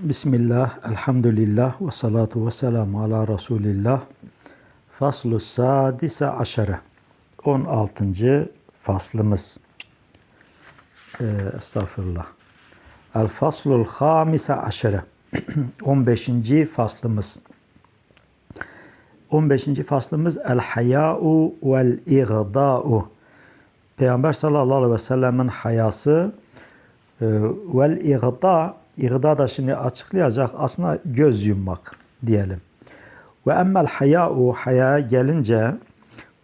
Bismillah, elhamdülillah ve salatu ve selamu ala Resulillah. Faslu sadise aşere. 16. faslımız. Ee, estağfurullah. El faslul hamise aşere. 15. faslımız. 15. faslımız el haya'u vel igda'u. Peygamber sallallahu aleyhi ve sellemin hayası e, vel igda İgda da şimdi açıklayacak aslında göz yummak diyelim. Ve emmel haya'u haya gelince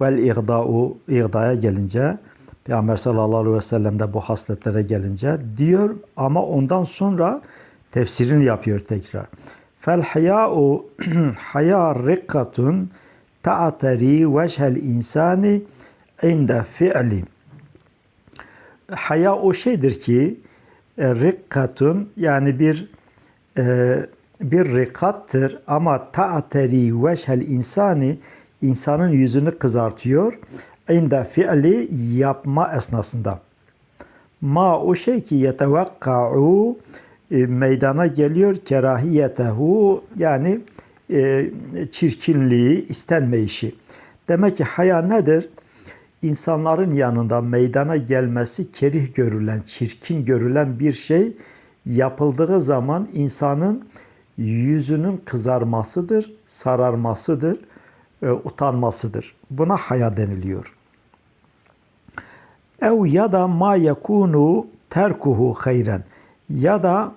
vel igda'u igdaya gelince Peygamber sallallahu aleyhi ve sellem de bu hasletlere gelince diyor ama ondan sonra tefsirini yapıyor tekrar. Fel haya'u haya rikkatun ta'tari veçhel insani inde fi'li. Haya o şeydir ki e, rikkatun yani bir e, bir rikattır ama ta'teri veşhel insani insanın yüzünü kızartıyor. İnde fiili yapma esnasında. Ma o şey ki yetevakka'u e, meydana geliyor kerahiyetehu yani e, çirkinliği, istenmeyişi. Demek ki haya nedir? İnsanların yanında meydana gelmesi kerih görülen, çirkin görülen bir şey yapıldığı zaman insanın yüzünün kızarmasıdır, sararmasıdır, e, utanmasıdır. Buna haya deniliyor. Ev ya da ma yekunu terkuhu hayren ya da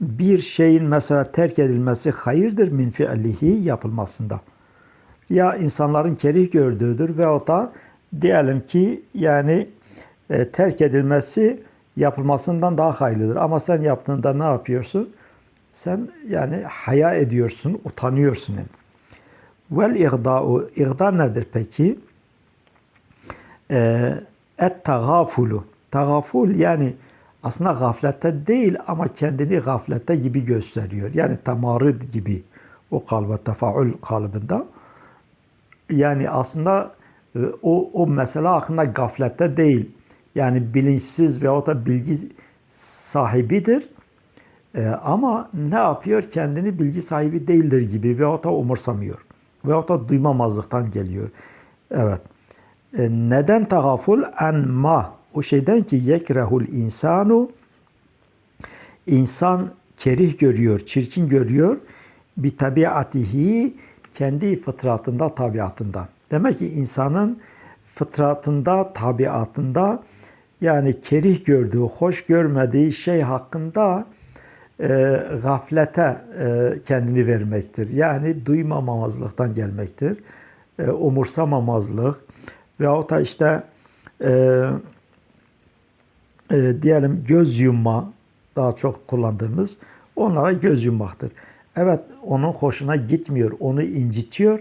bir şeyin mesela terk edilmesi hayırdır min fiilihi yapılmasında. Ya insanların kerih gördüğüdür ve o da diyelim ki yani e, terk edilmesi yapılmasından daha hayırlıdır. Ama sen yaptığında ne yapıyorsun? Sen yani haya ediyorsun, utanıyorsun. Vel igda'u, igda nedir peki? E, et tagafulu. Tagaful yani aslında gaflette değil ama kendini gaflette gibi gösteriyor. Yani tamarid gibi o kalbe tefaül kalıbında. Yani aslında o, o mesele hakkında gaflette değil. Yani bilinçsiz veya da bilgi sahibidir. Ee, ama ne yapıyor? Kendini bilgi sahibi değildir gibi veya da umursamıyor. Veya da duymamazlıktan geliyor. Evet. Ee, neden tagaful? En ma. O şeyden ki yekrehul insanu insan kerih görüyor, çirkin görüyor. Bir tabiatihi kendi fıtratında, tabiatından. Demek ki insanın fıtratında, tabiatında yani kerih gördüğü, hoş görmediği şey hakkında e, gaflete e, kendini vermektir. Yani duymamamazlıktan gelmektir. E, umursamamazlık veyahut da işte e, e, diyelim göz yumma daha çok kullandığımız onlara göz yummaktır. Evet onun hoşuna gitmiyor, onu incitiyor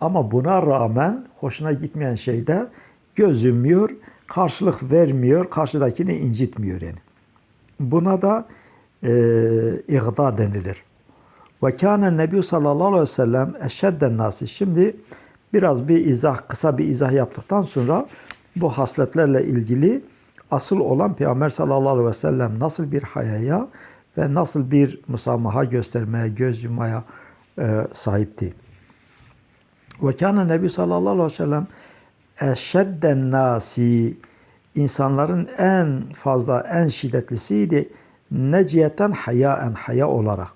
ama buna rağmen hoşuna gitmeyen şeyde göz yumuyor, karşılık vermiyor, karşıdakini incitmiyor yani. Buna da e, igda denilir. Ve kâne Nebi sallallahu aleyhi ve sellem eşedden nasi. Şimdi biraz bir izah, kısa bir izah yaptıktan sonra bu hasletlerle ilgili asıl olan Peygamber sallallahu aleyhi ve sellem nasıl bir hayaya ve nasıl bir musamaha göstermeye, göz yumaya e, sahipti. Ve kâne Nebi sallallahu aleyhi ve sellem eşedden nasi insanların en fazla en şiddetlisiydi. Neciyeten hayaen haya olarak.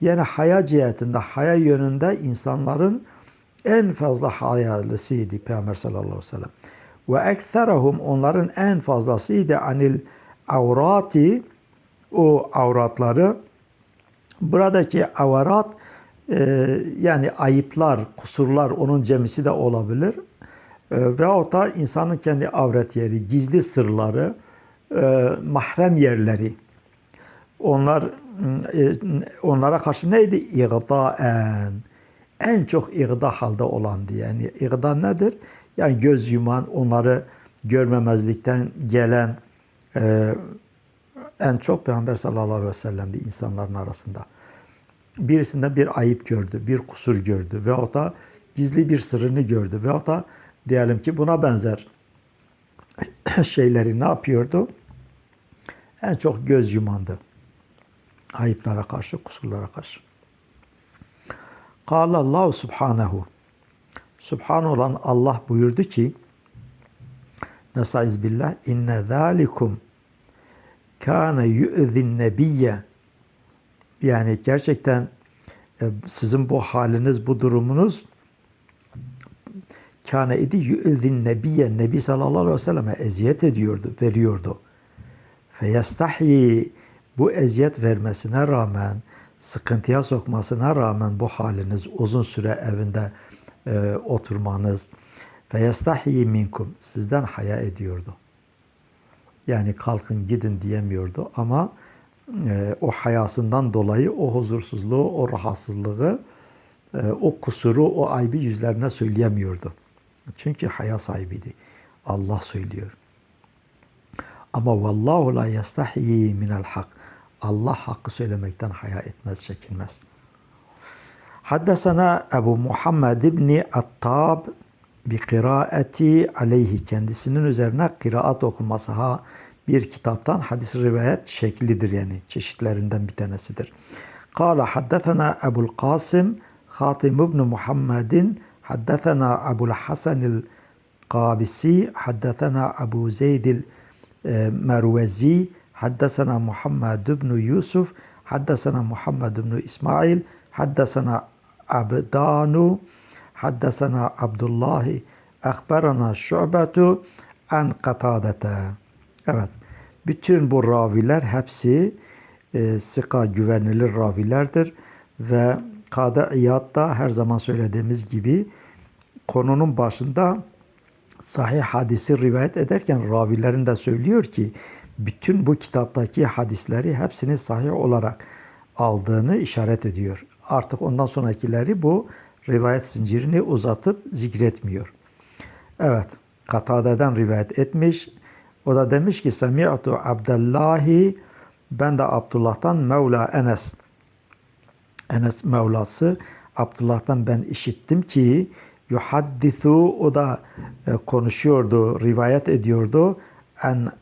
Yani haya cihetinde, haya yönünde insanların en fazla hayalısıydı Peygamber sallallahu aleyhi ve sellem. Ve ekserahum onların en fazlasıydı anil avrati o avratları buradaki avrat ee, yani ayıplar, kusurlar onun cemisi de olabilir. E, veyahut da insanın kendi avret yeri, gizli sırları, e, mahrem yerleri. Onlar e, onlara karşı neydi? İgdaen. En çok igda halde olan diye. Yani igda nedir? Yani göz yuman, onları görmemezlikten gelen e, en çok Peygamber sallallahu aleyhi ve sellem'di insanların arasında birisinden bir ayıp gördü, bir kusur gördü ve o da gizli bir sırrını gördü ve o da diyelim ki buna benzer şeyleri ne yapıyordu? En çok göz yumandı. Ayıplara karşı, kusurlara karşı. Kâle Allah subhanehu. Subhan olan Allah buyurdu ki Nestaiz billah inne zâlikum kâne yu'zin nebiyye yani gerçekten e, sizin bu haliniz, bu durumunuz kâne idi yu'zin nebiyye Nebi sallallahu aleyhi ve selleme eziyet ediyordu, veriyordu. Feyestahyi bu eziyet vermesine rağmen, sıkıntıya sokmasına rağmen bu haliniz uzun süre evinde e, oturmanız feyestahyi minkum sizden haya ediyordu. Yani kalkın gidin diyemiyordu ama e, o hayasından dolayı o huzursuzluğu, o rahatsızlığı, e, o kusuru, o ayıbı yüzlerine söyleyemiyordu. Çünkü haya sahibiydi. Allah söylüyor. Ama vallahu la yestahyi minel hak. Allah hakkı söylemekten haya etmez, çekinmez. Haddesena Ebu Muhammed İbni Attab bi kıraati aleyhi kendisinin üzerine kıraat okunması ha bir kitaptan hadis rivayet şeklidir yani çeşitlerinden bir tanesidir. Kala haddethena Ebul Qasim Hatim ibn Muhammedin haddethena Ebul Hasan Qabisi haddethena Ebu Zeyd Mervezi haddesena Muhammed ibn Yusuf haddesena Muhammed ibn İsmail haddesena Abdanu haddesena Abdullahi akberana şubetu an katadete. Evet. Bütün bu raviler hepsi e, sıka güvenilir ravilerdir ve Kadı İyad da her zaman söylediğimiz gibi konunun başında sahih hadisi rivayet ederken ravilerin de söylüyor ki bütün bu kitaptaki hadisleri hepsini sahih olarak aldığını işaret ediyor. Artık ondan sonrakileri bu rivayet zincirini uzatıp zikretmiyor. Evet, Katade'den rivayet etmiş. O da demiş ki Semi'tu Abdullahi ben de Abdullah'tan Mevla Enes. Enes Mevlası Abdullah'tan ben işittim ki yuhaddithu o da e, konuşuyordu, rivayet ediyordu. En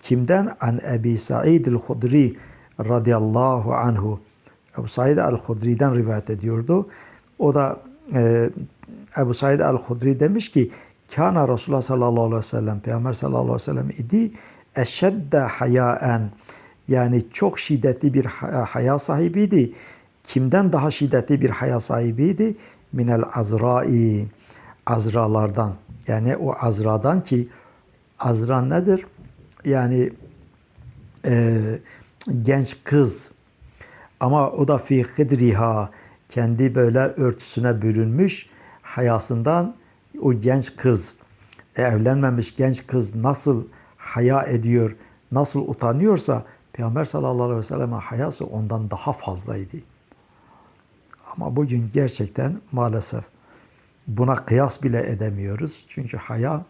kimden? An Ebi Sa'id el-Hudri radıyallahu anhu. Ebu Said el-Hudri'den rivayet ediyordu. O da e, Ebu Said el-Hudri demiş ki Kana Resulullah sallallahu aleyhi ve sellem Peygamber sallallahu aleyhi ve sellem idi eşedde hayaen yani çok şiddetli bir haya sahibiydi. Kimden daha şiddetli bir haya sahibiydi? Minel azrai azralardan. Yani o azradan ki azra nedir? Yani e, genç kız ama o da fi hidriha kendi böyle örtüsüne bürünmüş hayasından o genç kız evlenmemiş genç kız nasıl haya ediyor, nasıl utanıyorsa Peygamber sallallahu aleyhi ve sellem'in hayası ondan daha fazlaydı. Ama bugün gerçekten maalesef buna kıyas bile edemiyoruz. Çünkü haya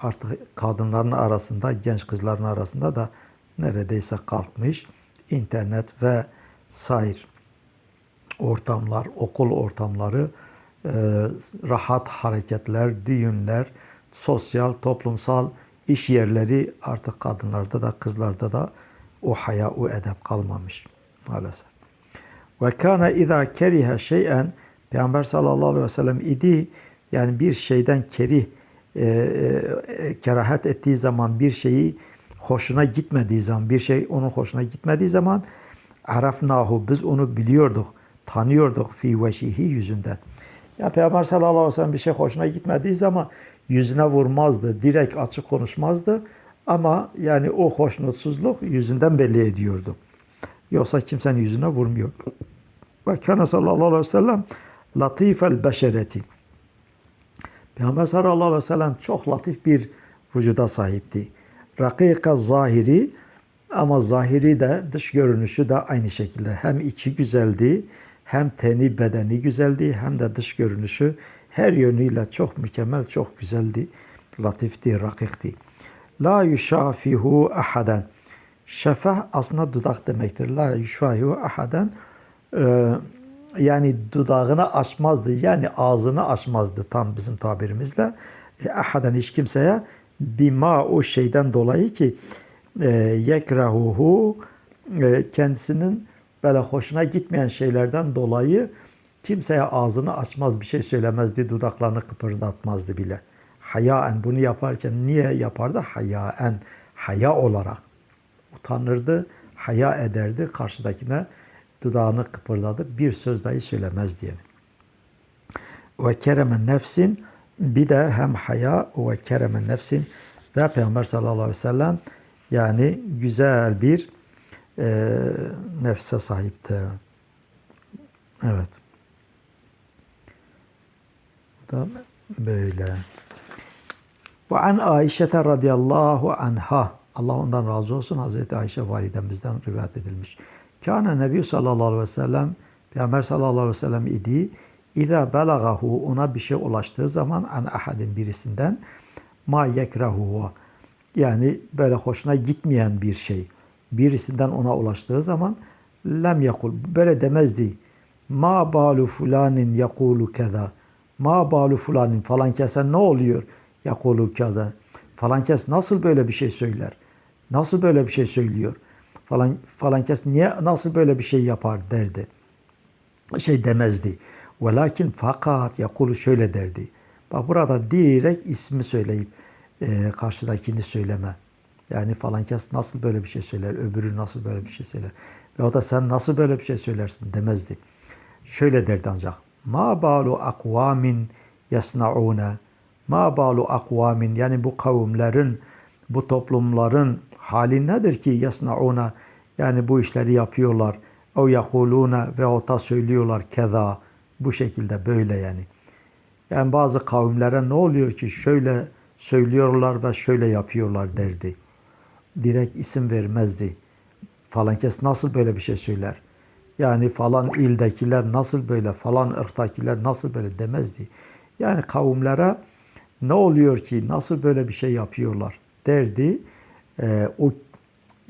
artık kadınların arasında, genç kızların arasında da neredeyse kalkmış. İnternet ve sair ortamlar, okul ortamları, e, rahat hareketler, düğünler, sosyal, toplumsal iş yerleri artık kadınlarda da kızlarda da o haya, o edep kalmamış maalesef. Ve kana iza keriha şey'en Peygamber sallallahu aleyhi ve sellem idi yani bir şeyden kerih e, e, kerahat ettiği zaman bir şeyi hoşuna gitmediği zaman bir şey onun hoşuna gitmediği zaman arafnahu biz onu biliyorduk tanıyorduk fi veşihi yüzünden. Ya Peygamber sallallahu aleyhi ve sellem bir şey hoşuna gitmediği zaman yüzüne vurmazdı, direkt açık konuşmazdı. Ama yani o hoşnutsuzluk yüzünden belli ediyordu. Yoksa kimsenin yüzüne vurmuyor. Ve kana sallallahu aleyhi ve sellem latifel beşereti. Peygamber sallallahu aleyhi ve sellem çok latif bir vücuda sahipti. Rakika zahiri ama zahiri de dış görünüşü de aynı şekilde. Hem içi güzeldi, hem teni bedeni güzeldi, hem de dış görünüşü her yönüyle çok mükemmel, çok güzeldi. Latifti, rakikti. La yuşafihu ahaden. Şefah aslında dudak demektir. La yuşafihu ahaden. Ee, yani dudağını açmazdı. Yani ağzını açmazdı tam bizim tabirimizle. E, ahaden hiç kimseye bima o şeyden dolayı ki e, yekrahuhu e, kendisinin böyle hoşuna gitmeyen şeylerden dolayı kimseye ağzını açmaz, bir şey söylemezdi, dudaklarını kıpırdatmazdı bile. Hayaen bunu yaparken niye yapardı? Hayaen, haya olarak. Utanırdı, haya ederdi, karşıdakine dudağını kıpırdadı, bir söz dahi söylemez diye. Ve keremen nefsin, bir de hem haya ve keremen nefsin ve Peygamber sallallahu aleyhi ve sellem yani güzel bir e, nefse sahipti. Evet. Bu da böyle. Ve an Ayşe radıyallahu anha Allah ondan razı olsun Hazreti Ayşe validemizden rivayet edilmiş. Kâne Nebi sallallahu aleyhi ve sellem Peygamber sallallahu aleyhi ve sellem idi. İza belagahu ona bir şey ulaştığı zaman an ahadin birisinden ma yekrahu yani böyle hoşuna gitmeyen bir şey birisinden ona ulaştığı zaman lem yakul böyle demezdi. Ma balu fulanin yakulu keza. Ma balu fulanin falan kesen ne oluyor? Yakulu keza. Falan kes nasıl böyle bir şey söyler? Nasıl böyle bir şey söylüyor? Falan falan kes niye nasıl böyle bir şey yapar derdi. Şey demezdi. Velakin fakat yakulu şöyle derdi. Bak burada direkt ismi söyleyip e, karşıdakini söyleme. Yani falan kes nasıl böyle bir şey söyler, öbürü nasıl böyle bir şey söyler. Ve o da sen nasıl böyle bir şey söylersin demezdi. Şöyle derdi ancak. Ma balu akvamin yasnauna. Ma balu akvamin yani bu kavimlerin, bu toplumların hali nedir ki yasnauna yani bu işleri yapıyorlar. O yakuluna ve o da söylüyorlar keza bu şekilde böyle yani. Yani bazı kavimlere ne oluyor ki şöyle söylüyorlar ve şöyle yapıyorlar derdi. Direkt isim vermezdi. Falan kes nasıl böyle bir şey söyler? Yani falan ildekiler nasıl böyle, falan ırktakiler nasıl böyle demezdi. Yani kavimlere ne oluyor ki, nasıl böyle bir şey yapıyorlar derdi. Ee, o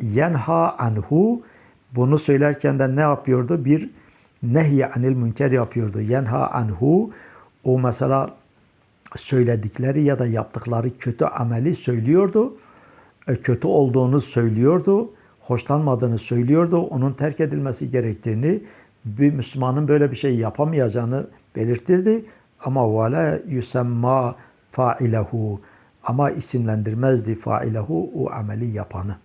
yenha anhu bunu söylerken de ne yapıyordu? Bir nehy anil münker yapıyordu. Yenha anhu o mesela söyledikleri ya da yaptıkları kötü ameli söylüyordu. E, kötü olduğunu söylüyordu. Hoşlanmadığını söylüyordu. Onun terk edilmesi gerektiğini, bir Müslümanın böyle bir şey yapamayacağını belirtirdi. Ama vela yusemma failehu ama isimlendirmezdi failehu o ameli yapanı.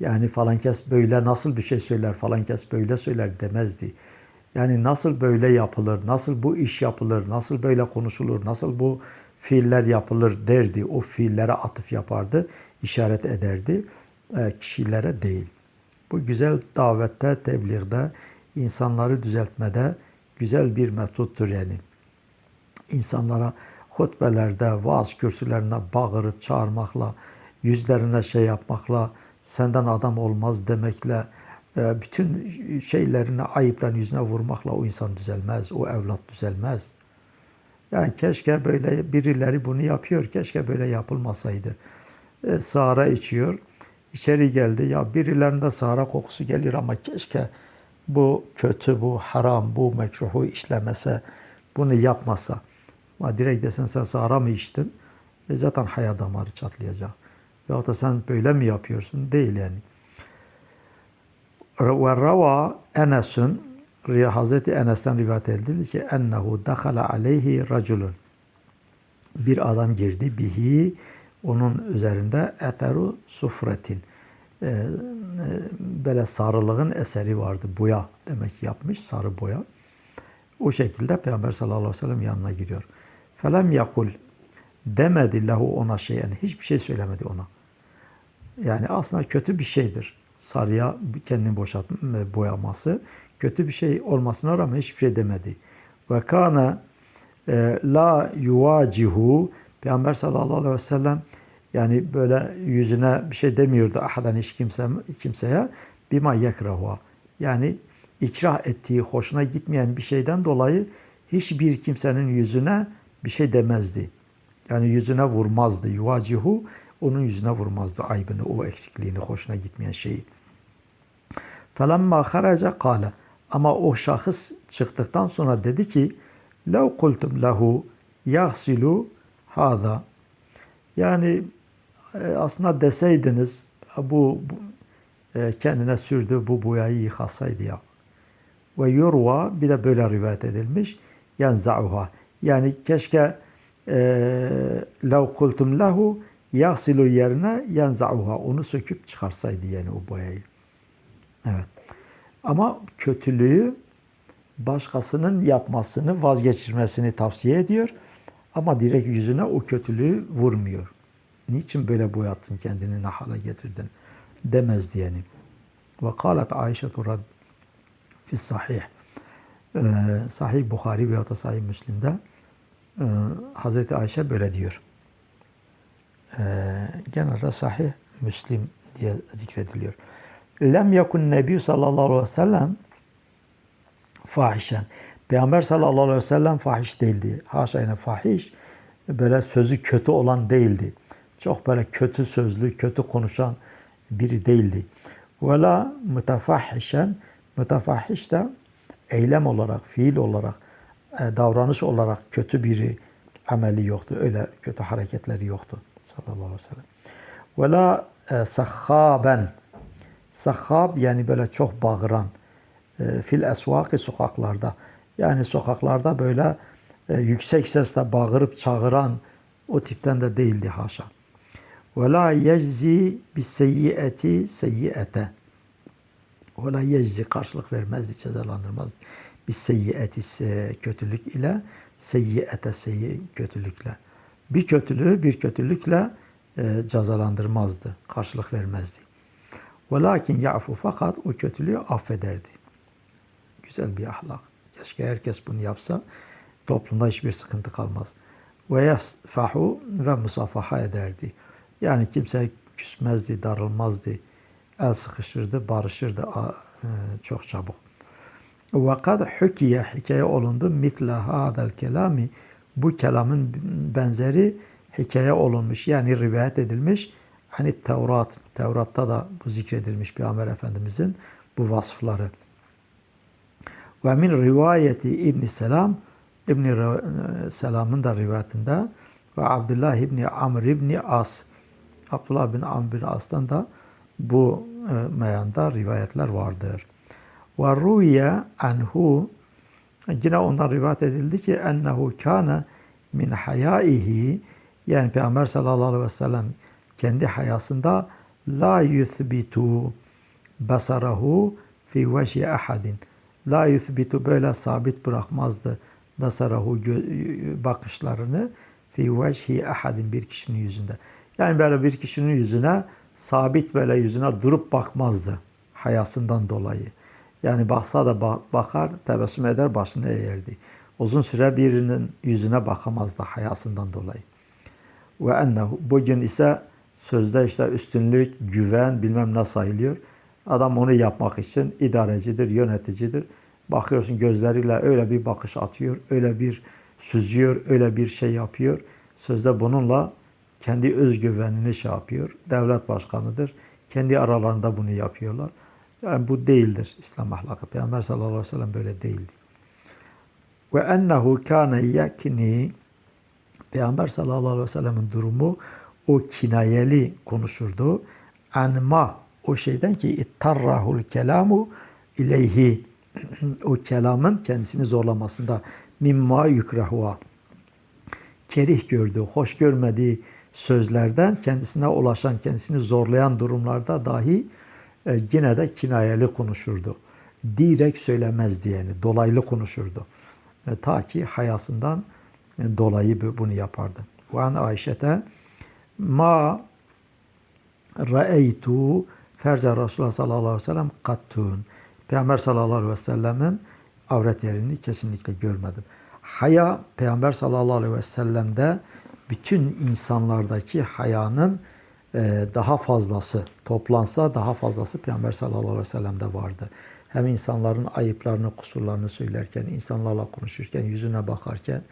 Yani falan kes böyle nasıl bir şey söyler, falan kes böyle söyler demezdi. Yani nasıl böyle yapılır, nasıl bu iş yapılır, nasıl böyle konuşulur, nasıl bu fiiller yapılır derdi. O fiillere atıf yapardı, işaret ederdi. E, kişilere değil. Bu güzel davette, tebliğde, insanları düzeltmede güzel bir metottur yani. İnsanlara hutbelerde, vaaz kürsülerine bağırıp çağırmakla, yüzlerine şey yapmakla, senden adam olmaz demekle, bütün şeylerini ayıplarını yüzüne vurmakla o insan düzelmez, o evlat düzelmez. Yani keşke böyle birileri bunu yapıyor, keşke böyle yapılmasaydı. E, sahara içiyor, içeri geldi, ya birilerinde sahara kokusu gelir ama keşke bu kötü, bu haram, bu mekruhu işlemese, bunu yapmasa. Ama direkt desen sen sahara mı içtin? E zaten haya damarı çatlayacak. Ya da sen böyle mi yapıyorsun? Değil yani. Ve rava Enes'ün Hazreti Enes'ten rivayet edildi ki ennehu dakhala aleyhi raculun bir adam girdi bihi onun üzerinde eteru sufretin ee, e, böyle sarılığın eseri vardı. Boya demek yapmış. Sarı boya. O şekilde Peygamber sallallahu aleyhi ve sellem yanına giriyor. Felem yakul demedi lahu ona şey yani hiçbir şey söylemedi ona. Yani aslında kötü bir şeydir sarıya kendini boşaltma, boyaması kötü bir şey olmasına rağmen hiçbir şey demedi. Ve kana e, la yuvacihu Peygamber sallallahu aleyhi ve sellem yani böyle yüzüne bir şey demiyordu ahadan hiç kimse, kimseye bima yekrahu. Yani ikrah ettiği, hoşuna gitmeyen bir şeyden dolayı hiçbir kimsenin yüzüne bir şey demezdi. Yani yüzüne vurmazdı. Yuvacihu onun yüzüne vurmazdı aybını, o eksikliğini, hoşuna gitmeyen şeyi. فَلَمَّا خَرَجَ قَالَ Ama o şahıs çıktıktan sonra dedi ki لَوْ قُلْتُمْ لَهُ يَغْسِلُ hada. Yani e, aslında deseydiniz bu, bu e, kendine sürdü bu boyayı yıkasaydı ya. Ve yorva bir de böyle rivayet edilmiş. Yenza'uha. Yani keşke lev kultum lehu yasilu yerine yenza'uha. Onu söküp çıkarsaydı yani o boyayı. Evet. Ama kötülüğü başkasının yapmasını, vazgeçirmesini tavsiye ediyor. Ama direkt yüzüne o kötülüğü vurmuyor. Niçin böyle boyattın kendini ne hale getirdin demez diyeni. Ve kalet Ayşe rad fi sahih. Ee, sahih Bukhari veya da sahih Müslim'de e, Hazreti Ayşe böyle diyor. Ee, genelde sahih Müslim diye zikrediliyor. Lem yakun Nebi sallallahu aleyhi ve sellem fahişen. Peygamber sallallahu aleyhi ve sellem fahiş değildi. Haşa fahiş böyle sözü kötü olan değildi. Çok böyle kötü sözlü, kötü konuşan biri değildi. Ve la mütefahhişen, mütefahhiş de eylem olarak, fiil olarak, e, davranış olarak kötü biri ameli yoktu. Öyle kötü hareketleri yoktu. Sallallahu aleyhi ve sellem. Ve la e, sahhaben, sahhab yani böyle çok bağıran, e, fil esvaki sokaklarda. Yani sokaklarda böyle e, yüksek sesle bağırıp çağıran o tipten de değildi haşa. Ve la yeczi bis seyyiati seyyiate. Ve la yeczi karşılık vermezdi, cezalandırmazdı. Bis seyyiati kötülük ile seyyiate seyyi kötülükle. Bir kötülüğü bir kötülükle e, cezalandırmazdı, karşılık vermezdi. Velakin ya'fu fakat o kötülüğü affederdi. Güzel bir ahlak. Keşke herkes bunu yapsa toplumda hiçbir sıkıntı kalmaz. Ve yasfahu ve musafaha ederdi. Yani kimse küsmezdi, darılmazdı. El sıkışırdı, barışırdı e, çok çabuk. Ve kad hükiye hikaye olundu mitle hadal kelami bu kelamın benzeri hikaye olunmuş yani rivayet edilmiş. Hani Tevrat, Tevrat'ta da bu zikredilmiş Peygamber Efendimizin bu vasıfları. Ve min rivayeti İbn Selam İbn Selam'ın da rivayetinde ve Abdullah İbni Amr İbni As Abdullah bin Amr bin As'tan da bu e, meyanda rivayetler vardır. Ve ruye anhu yine ondan rivayet edildi ki ennehu kana min hayaihi yani Peygamber sallallahu aleyhi ve sellem kendi hayasında la yuthbitu basarahu fi vechi ahadin. La yuthbitu böyle sabit bırakmazdı basarahu bakışlarını fi vecihi ahadin bir kişinin yüzünde. Yani böyle bir kişinin yüzüne sabit böyle yüzüne durup bakmazdı hayasından dolayı. Yani baksa da bakar, tebessüm eder, başını eğerdi. Uzun süre birinin yüzüne bakamazdı hayasından dolayı. Ve ennehu bugün ise sözde işte üstünlük, güven bilmem ne sayılıyor. Adam onu yapmak için idarecidir, yöneticidir. Bakıyorsun gözleriyle öyle bir bakış atıyor, öyle bir süzüyor, öyle bir şey yapıyor. Sözde bununla kendi özgüvenini şey yapıyor. Devlet başkanıdır. Kendi aralarında bunu yapıyorlar. Yani bu değildir İslam ahlakı. Peygamber sallallahu aleyhi ve sellem böyle değildi. Ve ennehu kâne yakni Peygamber sallallahu aleyhi ve sellemin durumu o kinayeli konuşurdu. Anma o şeyden ki ittarrahul kelamu ileyhi o kelamın kendisini zorlamasında mimma yukrahuha kerih gördüğü, hoş görmediği sözlerden kendisine ulaşan, kendisini zorlayan durumlarda dahi e, yine de kinayeli konuşurdu. Direkt söylemez diyeni, dolaylı konuşurdu. E, ta ki hayasından e, dolayı bunu yapardı. Ve an Ayşe'te ma ra'eytu ferce Resulullah sallallahu aleyhi ve sellem kattun. Peygamber sallallahu aleyhi ve sellemin avret yerini kesinlikle görmedim. Haya Peygamber sallallahu aleyhi ve sellem'de bütün insanlardaki hayanın e, daha fazlası toplansa daha fazlası Peygamber sallallahu aleyhi ve sellem'de vardı. Hem insanların ayıplarını, kusurlarını söylerken, insanlarla konuşurken, yüzüne bakarken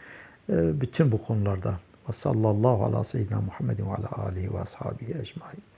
e, bütün bu konularda ve sallallahu ala seyyidina Muhammedin ve ala alihi ve ashabihi ecmain.